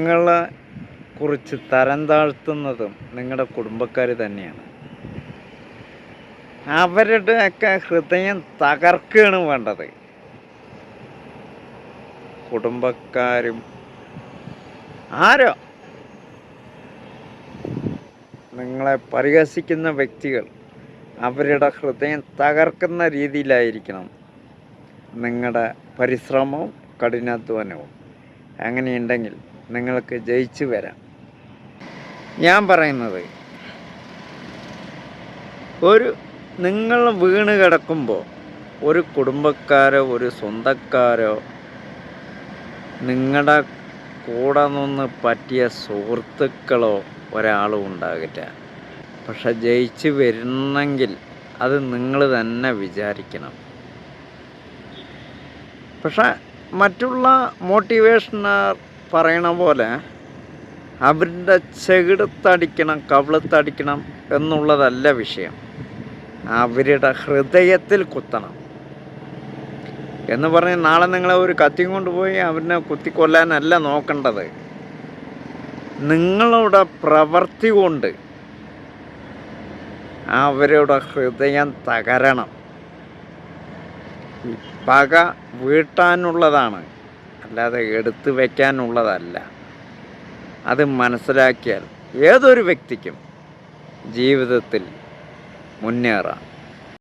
നിങ്ങളെ കുറിച്ച് തരം താഴ്ത്തുന്നതും നിങ്ങളുടെ കുടുംബക്കാർ തന്നെയാണ്. അവരുടെയൊക്കെ ഹൃദയം തകർക്കുകയാണ് വേണ്ടത്. കുടുംബക്കാരും ആരോ നിങ്ങളെ പരിഹസിക്കുന്ന വ്യക്തികൾ അവരുടെ ഹൃദയം തകർക്കുന്ന രീതിയിലായിരിക്കണം നിങ്ങളുടെ പരിശ്രമവും കഠിനാധ്വാനവും. അങ്ങനെയുണ്ടെങ്കിൽ നിങ്ങൾക്ക് ജയിച്ചു വരാം. ഞാൻ പറയുന്നത് ഒരു നിങ്ങൾ വീണ് കിടക്കുമ്പോൾ ഒരു കുടുംബക്കാരോ ഒരു സ്വന്തക്കാരോ നിങ്ങളുടെ കൂടെ നിന്ന് പറ്റിയ സുഹൃത്തുക്കളോ ഒരാളും ഉണ്ടാകില്ല പക്ഷെ ജയിച്ച് വരുന്നെങ്കിൽ അത് നിങ്ങൾ തന്നെ വിചാരിക്കണം. പക്ഷെ മറ്റുള്ള മോട്ടിവേഷണർ പറയണ പോലെ അവരുടെ ചെകിടത്തടിക്കണം കവിളത്തടിക്കണം എന്നുള്ളതല്ല വിഷയം. അവരുടെ ഹൃദയത്തിൽ കുത്തണം. എന്ന് പറഞ്ഞ് നാളെ നിങ്ങളെ ഒരു കത്തി കൊണ്ടുപോയി അവരിനെ കുത്തിക്കൊല്ലാനല്ല നോക്കേണ്ടത്. നിങ്ങളുടെ പ്രവൃത്തി കൊണ്ട് അവരുടെ ഹൃദയം തകരണം. പക വീട്ടാനുള്ളതാണ്. അല്ലാതെ എടുത്തു വയ്ക്കാനുള്ളതല്ല അത് മനസ്സിലാക്കിയാൽ ഏതൊരു വ്യക്തിക്കും ജീവിതത്തിൽ മുന്നേറാം.